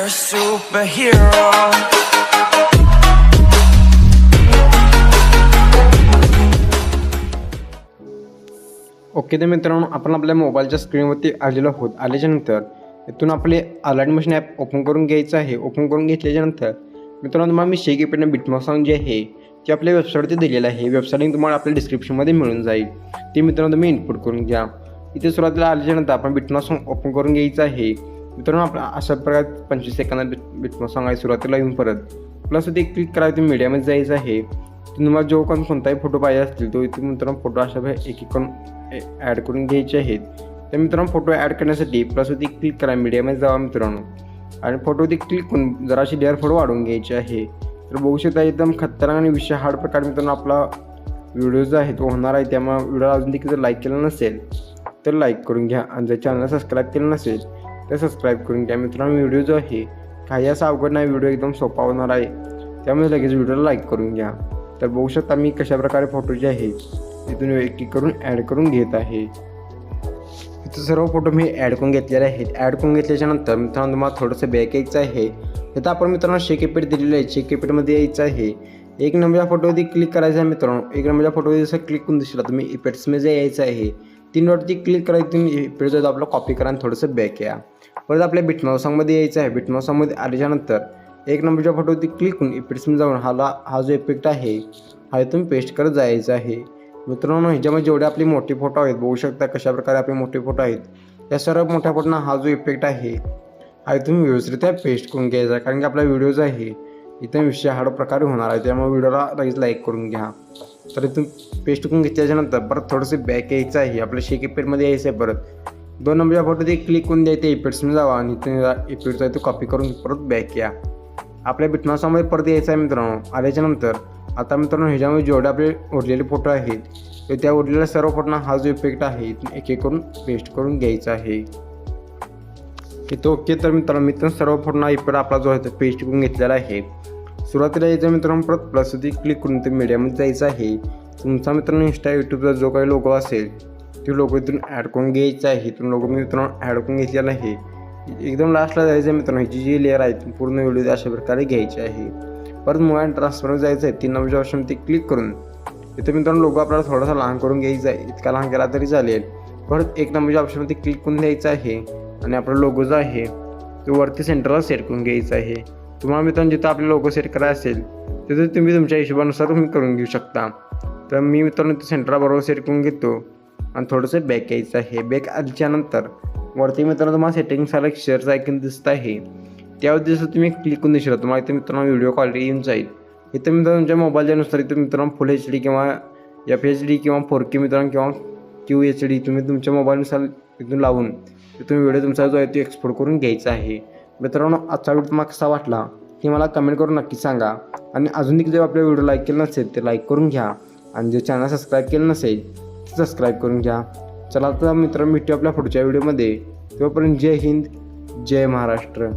You're a superhero. Okay तर मित्रांनो आपण आपल्या मोबाईलच्या स्क्रीनवरती आलेलो आहोत. आल्याच्यानंतर इथून आपले अलर्ट मशीन ॲप ओपन करून घ्यायचं आहे. ओपन करून घेतल्याच्यानंतर मित्रांनो तुम्हाला मी शेक एपीनं बिटमॉ सॉंग जे आहे ते आपल्या वेबसाईटवरती दिलेलं आहे. वेबसाईट लिंक तुम्हाला आपल्या डिस्क्रिप्शनमध्ये मिळून जाईल. ते मित्रांनो तुम्ही इनपुट करून घ्या. इथे सुरुवातीला आल्याच्यानंतर आपण बिटमॉ सॉंग ओपन करून घ्यायचं आहे. मित्रांनो आपला अशा प्रकारे पंचवीस सेकंदात भेट बिटमॉ सॉंग आहे सुरुवातीला येऊन परत. प्लस ते क्लिक करायचं तुम्ही मीडियामध्ये जायचं आहे. तुम्हाला जो कोण कोणताही फोटो पाहिजे असतील तो इथे मित्रांनो फोटो अशा एक एक ॲड करून घ्यायचे आहेत. तर मित्रांनो फोटो ॲड करण्यासाठी प्लस ती क्लिक करा मीडियामध्ये जावा मित्रांनो. आणि फोटोवरती क्लिक करून जराशी लेअर फोटो वाढवून घ्यायची आहे. तर बघू शकता एकदम खतरनाक आणि विषय हार्ड प्रकारे मित्रांनो आपला व्हिडिओ जो आहे तो होणार आहे. त्यामुळे व्हिडिओ अजून देखील जर लाईक केला नसेल तर लाईक करून घ्या. आणि जर चॅनल सबस्क्राईब केलं नसेल तर सबस्क्राईब करून घ्या. मित्रांनो व्हिडिओ जो आहे काही असा अवघड नाही व्हिडिओ एकदम सोपा होणार आहे. त्यामुळे लगेच व्हिडिओला लाईक करून घ्या. तर बघू शकता मी कशाप्रकारे फोटो जे आहे तिथून एक एक करून ॲड करून घेत आहे. इथं सर्व फोटो मी ॲड करून घेतलेले आहेत. ॲड करून घेतल्याच्या नंतर मित्रांनो तुम्हाला थोडंसं बॅक यायचं आहे. तिथं आपण मित्रांनो शेकेपेट दिलेलं आहे. शेकेपेटमध्ये यायचं आहे. एक नंबरच्या फोटोवरती क्लिक करायचं आहे मित्रांनो. एक नंबरच्या फोटोवरती जसं क्लिक करून दिसला तुम्ही इफेक्ट्समध्ये यायचं आहे. तीन वरती क्लिक करायची तुम्ही इफेक्ट जो आपला कॉपी करा आणि थोडंसं बॅक या. परत आपल्या बिटमाउसामध्ये यायचं आहे. बिटमाउसामध्ये आल्याच्यानंतर एक नंबरच्या फोटोवरती क्लिक करून इफेक्ट्समध्ये जाऊन हाला हा जो इफेक्ट आहे हा तुम्ही पेस्ट करत जायचा आहे. मित्रांनो ह्याच्यामध्ये जेवढे आपले मोठे फोटो आहेत बघू शकता कशा प्रकारे आपले मोठे फोटो आहेत. या सर्व मोठ्या फोटोना हा जो इफेक्ट आहे हा तुम्ही व्यवस्थितरित्या पेस्ट करून घ्यायचा आहे. कारण की आपला व्हिडिओ जो आहे इथं विषय हार्ड प्रकारे होणार आहे. त्यामुळे व्हिडिओला लगेच लाईक करून घ्या. तर इथून पेस्ट करून घेतल्याच्यानंतर परत थोडंसं बॅक यायचं आहे. आपल्या शेक इफेक्टमध्ये यायचं आहे परत. दोन नंबरच्या फोटो ते क्लिक करून द्यायचं इफेक्ट्समध्ये जावा आणि इथून इफेक्टचा तो कॉपी करून परत बॅक या. आपल्या बिटनासामध्ये परत यायचं आहे मित्रांनो. आल्याच्यानंतर आता मित्रांनो ह्याच्यामध्ये जेवढे आपले उरलेले फोटो आहेत तर त्या उरलेल्या सर्व फोटोना हा जो इफेक्ट आहे इथून एक एक करून पेस्ट करून घ्यायचा आहे. इथं ओके तर मित्रांनो मित्रांनो सर्व फोटोना इफेक्ट आपला जो आहे तो पेस्ट करून घेतलेला आहे. सुरुवातीला यायचं मित्रांनो परत प्लस होती क्लिक करून ते मीडियामध्ये जायचं आहे. तुमचा मित्रांनो इंस्टा यूट्यूबचा जो काही लोगो असेल तो लोगो इथून ॲड करून घ्यायचा आहे. इथून लोगो मी मित्रांनो ॲड करून घेतलेला आहे. एकदम लास्टला जायचं आहे मित्रांनो. ह्याची जी लेअर आहे ती पूर्ण व्हिडिओ अशा प्रकारे घ्यायची आहे. परत मोबाईल ट्रान्सफर जायचं आहे. तीन नंबरच्या ऑप्शनमध्ये क्लिक करून इथे मित्रांनो लोगो आपल्याला थोडासा लहान करून घ्यायचा आहे. इतका लहान केला तरी चालेल. परत एक नंबरच्या ऑप्शनमध्ये क्लिक करून द्यायचं आहे. आणि आपला लोगो जो आहे तो वरती सेंटरला सेट करून घ्यायचा आहे. तुम्हाला मित्रांनो जिथं आपले लोगो सेट करायला असेल तिथं तुम्ही तुमच्या हिशोबानुसार तुम्ही करून घेऊ शकता. तर मी मित्रांनो ते सेंटराबरोबर सेट करून घेतो. आणि थोडंसं बॅक यायचं आहे. बॅक आल्याच्यानंतर वरती मित्रांनो तुम्हाला सेटिंग आला एक शेअरचं ऐकून दिसत आहे. त्यावर जसं तुम्ही क्लिक करून दिसला तुम्हाला इथे मित्रांनो व्हिडिओ क्वालिटी येऊन जाईल. इथं मित्रांनो तुमच्या मोबाईलच्यानुसार इथं मित्रांनो फुल एच डी किंवा एफ एच डी किंवा फोर के मित्रांनो किंवा क्यू एच डी तुम्ही तुमच्या मोबाईलनुसार इथून लावून तुम्ही व्हिडिओ तुमचा जो आहे तो एक्सपोर्ट करून घ्यायचा आहे. मित्रांनो आजचा व्हिडिओ तुम्हाला कसा वाटला हे मला कमेंट करून नक्की सांगा. आणि अजून देखील जर आपल्या व्हिडिओ लाईक केला नसेल तर लाईक करून घ्या. आणि जे चॅनल सबस्क्राईब केलं नसेल ते सबस्क्राईब करून घ्या. चला तर मित्रांनो भेटू आपल्या पुढच्या व्हिडिओमध्ये. तोपर्यंत जय हिंद जय महाराष्ट्र.